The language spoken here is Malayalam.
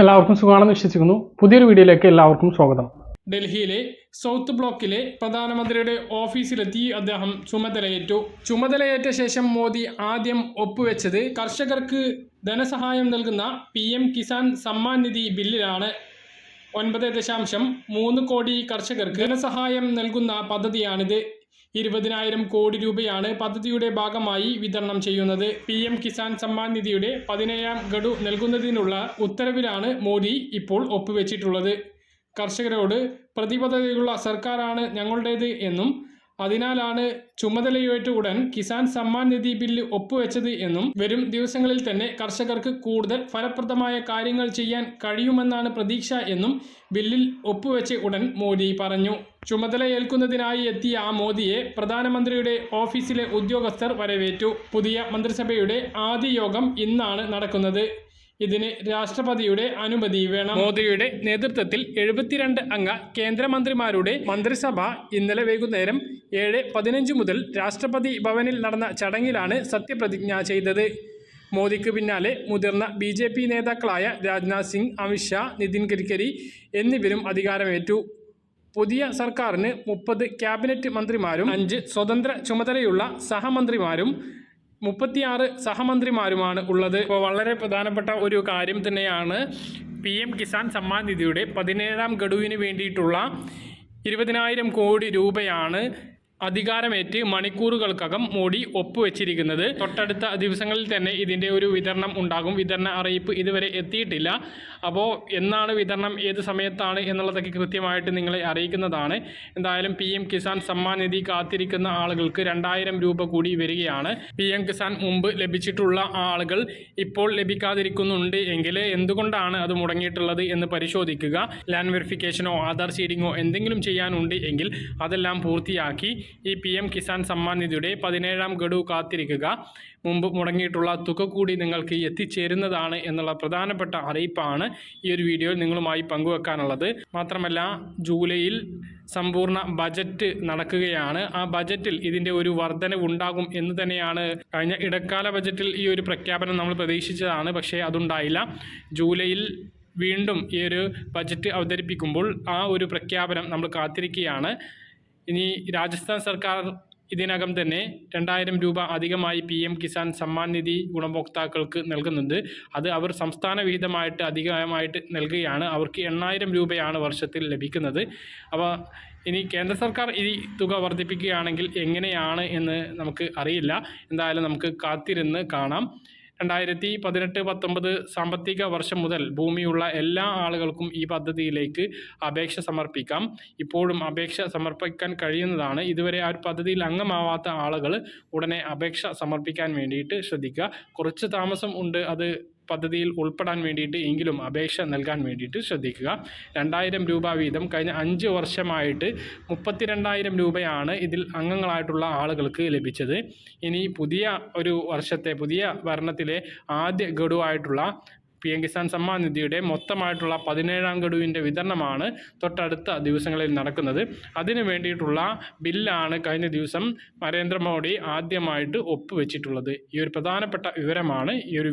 എല്ലാവർക്കും സുഖമാണെന്ന് വിശ്വസിക്കുന്നു. പുതിയൊരു വീഡിയോയിലേക്ക് എല്ലാവർക്കും സ്വാഗതം. ഡൽഹിയിലെ സൗത്ത് ബ്ലോക്കിലെ പ്രധാനമന്ത്രിയുടെ ഓഫീസിലെത്തി അദ്ദേഹം ചുമതലയേറ്റു. ചുമതലയേറ്റ ശേഷം മോദി ആദ്യം ഒപ്പുവെച്ചത് കർഷകർക്ക് ധനസഹായം നൽകുന്ന പി എം കിസാൻ സമ്മാൻ നിധി ബില്ലിലാണ്. ഒൻപത് ദശാംശം മൂന്ന് കോടി കർഷകർക്ക് ധനസഹായം നൽകുന്ന പദ്ധതിയാണിത്. ഇരുപതിനായിരം കോടി രൂപയാണ് പദ്ധതിയുടെ ഭാഗമായി വിതരണം ചെയ്യുന്നത്. പി എം കിസാൻ സമ്മാൻ നിധിയുടെ പതിനേഴാം ഗഡു നൽകുന്നതിനുള്ള ഉത്തരവിലാണ് മോദി ഇപ്പോൾ ഒപ്പുവെച്ചിട്ടുള്ളത്. കർഷകരോട് പ്രതിബദ്ധതയുള്ള സർക്കാരാണ് ഞങ്ങളുടേത് എന്നും അതിനാലാണ് ചുമതലയേറ്റ ഉടൻ കിസാൻ സമ്മാൻ നിധി ബില്ല് ഒപ്പുവെച്ചത് എന്നും വരും ദിവസങ്ങളിൽ തന്നെ കർഷകർക്ക് കൂടുതൽ ഫലപ്രദമായ കാര്യങ്ങൾ ചെയ്യാൻ കഴിയുമെന്നാണ് പ്രതീക്ഷ എന്നും ബില്ലിൽ ഒപ്പുവെച്ച ഉടൻ മോദി പറഞ്ഞു. ചുമതലയേൽക്കുന്നതിനായി എത്തിയ ആ മോദിയെ പ്രധാനമന്ത്രിയുടെ ഓഫീസിലെ ഉദ്യോഗസ്ഥർ വരവേറ്റു. പുതിയ മന്ത്രിസഭയുടെ ആദ്യ യോഗം ഇന്നാണ് നടക്കുന്നത്. ഇതിന് രാഷ്ട്രപതിയുടെ അനുമതി വേണം. മോദിയുടെ നേതൃത്വത്തിൽ എഴുപത്തിരണ്ട് അംഗ കേന്ദ്രമന്ത്രിമാരുടെ മന്ത്രിസഭ ഇന്നലെ വൈകുന്നേരം ഏഴ് പതിനഞ്ച് മുതൽ രാഷ്ട്രപതി ഭവനിൽ നടന്ന ചടങ്ങിലാണ് സത്യപ്രതിജ്ഞ ചെയ്തത്. മോദിക്ക് പിന്നാലെ മുതിർന്ന ബി ജെ പി നേതാക്കളായ രാജ്നാഥ് സിംഗ് അമിത്ഷാ നിതിൻ ഗഡ്കരി എന്നിവരും അധികാരമേറ്റു. പുതിയ സർക്കാരിന് മുപ്പത് ക്യാബിനറ്റ് മന്ത്രിമാരും അഞ്ച് സ്വതന്ത്ര ചുമതലയുള്ള സഹമന്ത്രിമാരും മുപ്പത്തിയാറ് സഹമന്ത്രിമാരുമാണ് ഉള്ളത്. ഇപ്പോൾ വളരെ പ്രധാനപ്പെട്ട ഒരു കാര്യം തന്നെയാണ് പി എം കിസാൻ സമ്മാൻ നിധിയുടെ പതിനേഴാം ഗഡുവിന് വേണ്ടിയിട്ടുള്ള ഇരുപതിനായിരം കോടി രൂപയാണ് അധികാരമേറ്റ് മണിക്കൂറുകൾക്കകം മോഡി ഒപ്പുവെച്ചിരിക്കുന്നത്. തൊട്ടടുത്ത ദിവസങ്ങളിൽ തന്നെ ഇതിന്റെ ഒരു വിതരണം ഉണ്ടാകും. വിതരണ അറിയിപ്പ് ഇതുവരെ എത്തിയിട്ടില്ല. അപ്പോൾ എന്നാണ് വിതരണം? ഏത് സമയത്താണ് എന്നുള്ളതൊക്കെ കൃത്യമായിട്ട് നിങ്ങളെ അറിയിക്കുന്നതാണ്. എന്തായാലും പി കിസാൻ സമ്മാൻ നിധി കാത്തിരിക്കുന്ന ആളുകൾക്ക് രണ്ടായിരം രൂപ കൂടി വരികയാണ്. പി കിസാൻ മുമ്പ് ലഭിച്ചിട്ടുള്ള ആളുകൾ ഇപ്പോൾ ലഭിക്കാതിരിക്കുന്നുണ്ട് എങ്കിൽ എന്തുകൊണ്ടാണ് അത് മുടങ്ങിയിട്ടുള്ളത് എന്ന് പരിശോധിക്കുക. ലാൻഡ് വെരിഫിക്കേഷനോ ആധാർ സീഡിങ്ങോ എന്തെങ്കിലും ചെയ്യാനുണ്ട് എങ്കിൽ അതെല്ലാം പൂർത്തിയാക്കി ഈ പി എം കിസാൻ സമ്മാൻ നിധിയുടെ പതിനേഴാം ഗഡു കാത്തിരിക്കുക. മുമ്പ് മുടങ്ങിയിട്ടുള്ള തുക കൂടി നിങ്ങൾക്ക് എത്തിച്ചേരുന്നതാണ് എന്നുള്ള പ്രധാനപ്പെട്ട അറിയിപ്പാണ് ഈ ഒരു വീഡിയോയിൽ നിങ്ങളുമായി പങ്കുവെക്കാനുള്ളത്. മാത്രമല്ല ജൂലൈയിൽ സമ്പൂർണ ബജറ്റ് നടക്കുകയാണ്. ആ ബജറ്റിൽ ഇതിന്റെ ഒരു വർധനവ് ഉണ്ടാകും എന്ന് തന്നെയാണ് കഴിഞ്ഞ ഇടക്കാല ബജറ്റിൽ ഈ ഒരു പ്രഖ്യാപനം നമ്മൾ പ്രതീക്ഷിച്ചതാണ്. പക്ഷേ അതുണ്ടായില്ല. ജൂലൈയിൽ വീണ്ടും ഈ ഒരു ബജറ്റ് അവതരിപ്പിക്കുമ്പോൾ ആ ഒരു പ്രഖ്യാപനം നമ്മൾ കാത്തിരിക്കുകയാണ്. ഇനി രാജസ്ഥാൻ സർക്കാർ ഇതിനകം തന്നെ രണ്ടായിരം രൂപ അധികമായി പി എം കിസാൻ സമ്മാൻ നിധി ഗുണഭോക്താക്കൾക്ക് നൽകുന്നുണ്ട്. അത് അവർ സംസ്ഥാന വിഹിതമായിട്ട് അധികമായിട്ട് നൽകുകയാണ്. അവർക്ക് എണ്ണായിരം രൂപയാണ് വർഷത്തിൽ ലഭിക്കുന്നത്. അപ്പോൾ ഇനി കേന്ദ്ര സർക്കാർ ഈ തുക വർദ്ധിപ്പിക്കുകയാണെങ്കിൽ എങ്ങനെയാണ് എന്ന് നമുക്ക് അറിയില്ല. എന്തായാലും നമുക്ക് കാത്തിരുന്ന് കാണാം. രണ്ടായിരത്തി പതിനെട്ട് പത്തൊമ്പത് സാമ്പത്തിക വർഷം മുതൽ ഭൂമിയുള്ള എല്ലാ ആളുകൾക്കും ഈ പദ്ധതിയിലേക്ക് അപേക്ഷ സമർപ്പിക്കാം. ഇപ്പോഴും അപേക്ഷ സമർപ്പിക്കാൻ കഴിയുന്നതാണ്. ഇതുവരെ ആ ഒരു പദ്ധതിയിൽ അംഗമാവാത്ത ആളുകൾ ഉടനെ അപേക്ഷ സമർപ്പിക്കാൻ വേണ്ടിയിട്ട് ശ്രദ്ധിക്കുക. കുറച്ച് താമസം ഉണ്ട് അത് പദ്ധതിയിൽ ഉൾപ്പെടാൻ വേണ്ടിയിട്ട് എങ്കിലും അപേക്ഷ നൽകാൻ വേണ്ടിയിട്ട് ശ്രദ്ധിക്കുക. രണ്ടായിരം രൂപ വീതം കഴിഞ്ഞ അഞ്ച് വർഷമായിട്ട് മുപ്പത്തിരണ്ടായിരം രൂപയാണ് ഇതിൽ അംഗങ്ങളായിട്ടുള്ള ആളുകൾക്ക് ലഭിച്ചത്. ഇനി പുതിയ ഒരു വർഷത്തെ പുതിയ ഭരണത്തിലെ ആദ്യ ഗഡുവായിട്ടുള്ള പി എം കിസാൻ സമ്മാൻ നിധിയുടെ മൊത്തമായിട്ടുള്ള പതിനേഴാം ഗഡുവിന്റെ വിതരണമാണ് തൊട്ടടുത്ത ദിവസങ്ങളിൽ നടക്കുന്നത്. അതിനു വേണ്ടിയിട്ടുള്ള ബില്ലാണ് കഴിഞ്ഞ ദിവസം നരേന്ദ്രമോദി ആദ്യമായിട്ട് ഒപ്പുവെച്ചിട്ടുള്ളത്. ഈ ഒരു പ്രധാനപ്പെട്ട വിവരമാണ് ഈ ഒരു